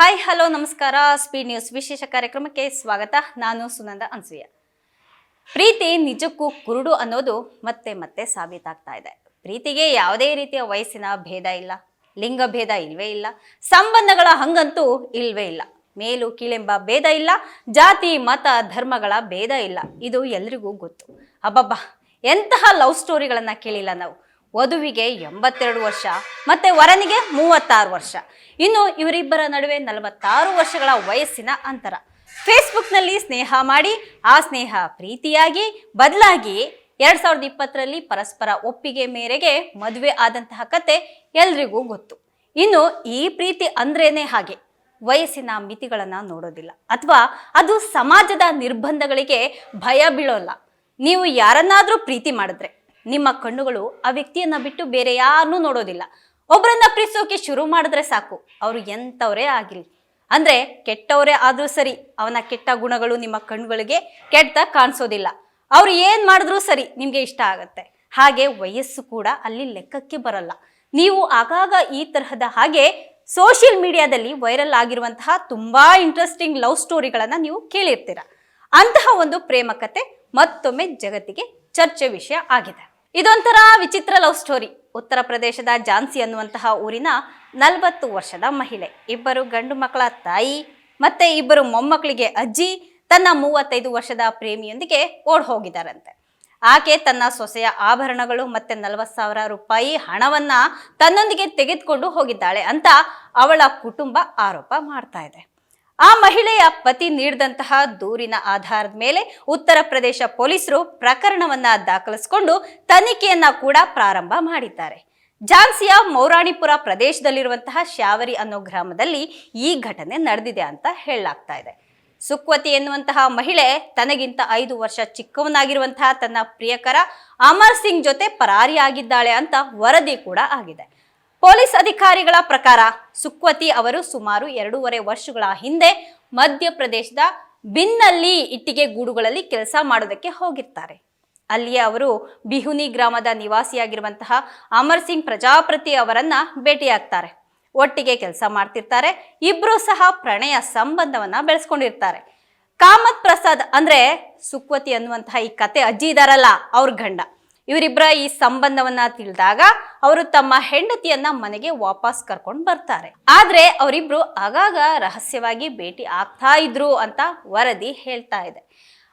Hi hello ನಮಸ್ಕಾರ. Speed news ವಿಶೇಷ ಕಾರ್ಯಕ್ರಮಕ್ಕೆ ಸ್ವಾಗತ. ನಾನು ಸುನಂದ ಅನ್ಸೂಯ. ಪ್ರೀತಿ ನಿಜಕ್ಕೂ ಕುರುಡು ಅನ್ನೋದು ಮತ್ತೆ ಮತ್ತೆ ಸಾಬೀತಾಗ್ತಾ ಇದೆ. ಪ್ರೀತಿಗೆ ಯಾವುದೇ ರೀತಿಯ ವಯಸ್ಸಿನ ಭೇದ ಇಲ್ಲ. ಲಿಂಗ ಭೇದ ಇಲ್ವೇ ಇಲ್ಲ. ಸಂಬಂಧಗಳ ಹಂಗಂತೂ ಇಲ್ವೇ ಇಲ್ಲ. ಮೇಲು, ಕೀಳೆಂಬ ಭೇದ ಇಲ್ಲ. ಜಾತಿ, ಮತ, ಧರ್ಮಗಳ ಭೇದ ಇಲ್ಲ. ಇದು ಎಲ್ರಿಗೂ ಗೊತ್ತು. ಅಬ್ಬಬ್ಬಾ, ಎಂತಹ ಲವ್ ಸ್ಟೋರಿಗಳನ್ನು ಕೇಳಿಲ್ಲ ನಾವು. ವಧುವಿಗೆ ಎಂಬತ್ತೆರಡು ವರ್ಷ, ಮತ್ತೆ ವರನಿಗೆ ಮೂವತ್ತಾರು ವರ್ಷ. ಇನ್ನು ಇವರಿಬ್ಬರ ನಡುವೆ ನಲವತ್ತಾರು ವರ್ಷಗಳ ವಯಸ್ಸಿನ ಅಂತರ. ಫೇಸ್ಬುಕ್ನಲ್ಲಿ ಸ್ನೇಹ ಮಾಡಿ, ಆ ಸ್ನೇಹ ಪ್ರೀತಿಯಾಗಿ, ಬದಲಾಗಿ ಎರಡ್ ಸಾವಿರದ ಇಪ್ಪತ್ತರಲ್ಲಿ ಪರಸ್ಪರ ಒಪ್ಪಿಗೆ ಮೇರೆಗೆ ಮದುವೆ ಆದಂತಹ ಕತೆ ಎಲ್ರಿಗೂ ಗೊತ್ತು. ಇನ್ನು ಈ ಪ್ರೀತಿ ಅಂದ್ರೇನೆ ಹಾಗೆ? ವಯಸ್ಸಿನ ಮಿತಿಗಳನ್ನ ನೋಡೋದಿಲ್ಲ. ಅಥವಾ ಅದು ಸಮಾಜದ ನಿರ್ಬಂಧಗಳಿಗೆ ಭಯ ಬೀಳೋಲ್ಲ. ನೀವು ಯಾರನ್ನಾದ್ರೂ ಪ್ರೀತಿ ಮಾಡಿದ್ರೆ ನಿಮ್ಮ ಕಣ್ಣುಗಳು ಆ ವ್ಯಕ್ತಿಯನ್ನ ಬಿಟ್ಟು ಬೇರೆ ಯಾರನ್ನೂ ನೋಡೋದಿಲ್ಲ. ಒಬ್ಬರನ್ನ ಪ್ರೀತಿಸೋಕೆ ಶುರು ಮಾಡಿದ್ರೆ ಸಾಕು. ಅವರು ಎಂಥವರೇ ಆಗಿರಲಿ. ಅಂದ್ರೆ ಕೆಟ್ಟವರೇ ಆದ್ರೂ ಸರಿ, ಅವನ ಕೆಟ್ಟ ಗುಣಗಳು ನಿಮ್ಮ ಕಣ್ಣುಗಳಿಗೆ ಕೆಟ್ಟ ಕಾಣಿಸೋದಿಲ್ಲ. ಅವ್ರು ಏನ್ ಮಾಡಿದ್ರೂ ಸರಿ ನಿಮ್ಗೆ ಇಷ್ಟ ಆಗತ್ತೆ. ಹಾಗೆ ವಯಸ್ಸು ಕೂಡ ಅಲ್ಲಿ ಲೆಕ್ಕಕ್ಕೆ ಬರಲ್ಲ. ನೀವು ಆಗಾಗ ಈ ತರಹದ ಹಾಗೆ ಸೋಷಿಯಲ್ ಮೀಡಿಯಾದಲ್ಲಿ ವೈರಲ್ ಆಗಿರುವಂತಹ ತುಂಬಾ ಇಂಟ್ರೆಸ್ಟಿಂಗ್ ಲವ್ ಸ್ಟೋರಿಗಳನ್ನ ನೀವು ಕೇಳಿರ್ತೀರ. ಅಂತಹ ಒಂದು ಪ್ರೇಮ ಕತೆ ಮತ್ತೊಮ್ಮೆ ಜಗತ್ತಿಗೆ ಚರ್ಚೆ ವಿಷಯ ಆಗಿದೆ. ಇದೊಂಥರ ವಿಚಿತ್ರ ಲವ್ ಸ್ಟೋರಿ ಉತ್ತರ ಪ್ರದೇಶದ ಝಾನ್ಸಿ ಅನ್ನುವಂತಹ ಊರಿನ ನಲವತ್ತು ವರ್ಷದ ಮಹಿಳೆ. ಇಬ್ಬರು ಗಂಡು ಮಕ್ಕಳ ತಾಯಿ ಮತ್ತೆ ಇಬ್ಬರು ಮೊಮ್ಮಕ್ಕಳಿಗೆ ಅಜ್ಜಿ ತನ್ನ ಮೂವತ್ತೈದು ವರ್ಷದ ಪ್ರೇಮಿಯೊಂದಿಗೆ ಓಡ್ ಹೋಗಿದ್ದಾರಂತೆ. ಆಕೆ ತನ್ನ ಸೊಸೆಯ ಆಭರಣಗಳು ಮತ್ತೆ ನಲವತ್ತು ಸಾವಿರ ರೂಪಾಯಿ ಹಣವನ್ನ ತನ್ನೊಂದಿಗೆ ತೆಗೆದುಕೊಂಡು ಹೋಗಿದ್ದಾಳೆ ಅಂತ ಅವಳ ಕುಟುಂಬ ಆರೋಪ ಮಾಡ್ತಾ ಇದೆ. ಆ ಮಹಿಳೆಯ ಪತಿ ನೀಡಿದಂತಹ ದೂರಿನ ಆಧಾರದ ಮೇಲೆ ಉತ್ತರ ಪ್ರದೇಶ ಪೊಲೀಸರು ಪ್ರಕರಣವನ್ನ ದಾಖಲಿಸಿಕೊಂಡು ತನಿಖೆಯನ್ನ ಕೂಡ ಪ್ರಾರಂಭ ಮಾಡಿದ್ದಾರೆ. ಝಾನ್ಸಿಯ ಮೌರಾಣಿಪುರ ಪ್ರದೇಶದಲ್ಲಿರುವಂತಹ ಶಾವರಿ ಅನ್ನೋ ಗ್ರಾಮದಲ್ಲಿ ಈ ಘಟನೆ ನಡೆದಿದೆ ಅಂತ ಹೇಳಲಾಗ್ತಾ ಇದೆ. ಸುಕ್ವತಿ ಎನ್ನುವಂತಹ ಮಹಿಳೆ ತನಗಿಂತ ಐದು ವರ್ಷ ಚಿಕ್ಕವನಾಗಿರುವಂತಹ ತನ್ನ ಪ್ರಿಯಕರ ಅಮರ್ ಸಿಂಗ್ ಜೊತೆ ಪರಾರಿಯಾಗಿದ್ದಾಳೆ ಅಂತ ವರದಿ ಕೂಡ ಆಗಿದೆ. ಪೊಲೀಸ್ ಅಧಿಕಾರಿಗಳ ಪ್ರಕಾರ ಸುಕ್ವತಿ ಅವರು ಸುಮಾರು ಎರಡೂವರೆ ವರ್ಷಗಳ ಹಿಂದೆ ಮಧ್ಯಪ್ರದೇಶದ ಬಿನ್ನಲ್ಲಿ ಇಟ್ಟಿಗೆ ಗೂಡುಗಳಲ್ಲಿ ಕೆಲಸ ಮಾಡೋದಕ್ಕೆ ಹೋಗಿರ್ತಾರೆ. ಅಲ್ಲಿಯೇ ಅವರು ಬಿಹುನಿ ಗ್ರಾಮದ ನಿವಾಸಿಯಾಗಿರುವಂತಹ ಅಮರ್ ಸಿಂಗ್ ಪ್ರಜಾಪತಿ ಅವರನ್ನ ಭೇಟಿಯಾಗ್ತಾರೆ. ಒಟ್ಟಿಗೆ ಕೆಲಸ ಮಾಡ್ತಿರ್ತಾರೆ. ಇಬ್ರು ಸಹ ಪ್ರಣಯ ಸಂಬಂಧವನ್ನ ಬೆಳೆಸ್ಕೊಂಡಿರ್ತಾರೆ. ಕಾಮತ್ ಪ್ರಸಾದ್ ಅಂದ್ರೆ ಸುಕ್ವತಿ ಅನ್ನುವಂತಹ ಈ ಕತೆ ಅಜ್ಜಿ ಇದಾರಲ್ಲ ಅವ್ರ ಗಂಡ. ಇವರಿಬ್ಬರ ಈ ಸಂಬಂಧವನ್ನ ತಿಳಿದಾಗ ಅವರು ತಮ್ಮ ಹೆಂಡತಿಯನ್ನ ಮನೆಗೆ ವಾಪಸ್ ಕರ್ಕೊಂಡು ಬರ್ತಾರೆ. ಆದ್ರೆ ಅವರಿಬ್ರು ಆಗಾಗ ರಹಸ್ಯವಾಗಿ ಭೇಟಿ ಆಗ್ತಾ ಇದ್ರು ಅಂತ ವರದಿ ಹೇಳ್ತಾ ಇದೆ.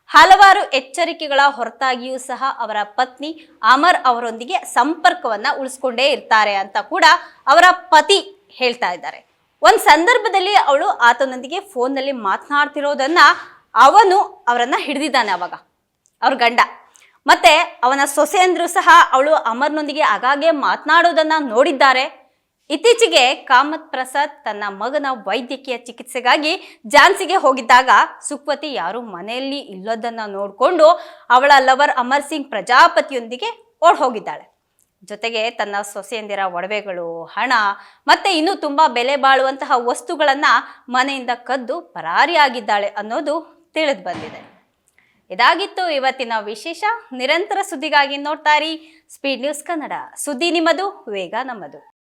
ಹಲವಾರು ಎಚ್ಚರಿಕೆಗಳ ಹೊರತಾಗಿಯೂ ಸಹ ಅವರ ಪತ್ನಿ ಅಮರ್ ಅವರೊಂದಿಗೆ ಸಂಪರ್ಕವನ್ನ ಉಳಿಸ್ಕೊಂಡೇ ಇರ್ತಾರೆ ಅಂತ ಕೂಡ ಅವರ ಪತಿ ಹೇಳ್ತಾ ಇದ್ದಾರೆ. ಒಂದ್ ಸಂದರ್ಭದಲ್ಲಿ ಅವಳು ಆತನೊಂದಿಗೆ ಫೋನ್ನಲ್ಲಿ ಮಾತನಾಡ್ತಿರೋದನ್ನ ಅವನು ಅವರನ್ನ ಹಿಡಿದಿದ್ದಾನೆ ಅವಾಗ. ಅವ್ರ ಗಂಡ. ಮತ್ತೆ ಅವನ ಸೊಸೆಯಂದ್ರು ಸಹ ಅವಳು ಅಮರ್ನೊಂದಿಗೆ ಆಗಾಗ್ಗೆ ಮಾತನಾಡೋದನ್ನ ನೋಡಿದ್ದಾರೆ. ಇತ್ತೀಚೆಗೆ ಕಾಮತ್ ಪ್ರಸಾದ್ ತನ್ನ ಮಗನ ವೈದ್ಯಕೀಯ ಚಿಕಿತ್ಸೆಗಾಗಿ ಝಾನ್ಸಿಗೆ ಹೋಗಿದ್ದಾಗ ಸುಕ್ವತಿ ಯಾರು ಮನೆಯಲ್ಲಿ ಇಲ್ಲದನ್ನ ನೋಡಿಕೊಂಡು ಅವಳ ಲವರ್ ಅಮರ್ ಸಿಂಗ್ ಪ್ರಜಾಪತಿಯೊಂದಿಗೆ ಓಡ್ ಹೋಗಿದ್ದಾಳೆ ಜೊತೆಗೆ ತನ್ನ ಸೊಸೆಯಂದಿರ ಒಡವೆಗಳು, ಹಣ ಮತ್ತೆ ಇನ್ನೂ ತುಂಬಾ ಬೆಲೆ ಬಾಳುವಂತಹ ವಸ್ತುಗಳನ್ನ ಮನೆಯಿಂದ ಕದ್ದು ಪರಾರಿಯಾಗಿದ್ದಾಳೆ ಅನ್ನೋದು ತಿಳಿದು ಬಂದಿದೆ. ಇದಾಗಿತ್ತು ಇವತ್ತಿನ ವಿಶೇಷ. ನಿರಂತರ ಸುದ್ದಿಗಾಗಿ ನೋಡ್ತಾರಿ ಸ್ಪೀಡ್ ನ್ಯೂಸ್ ಕನ್ನಡ. ಸುದ್ದಿ ನಿಮ್ಮದು ವೇಗ ನಮ್ಮದು.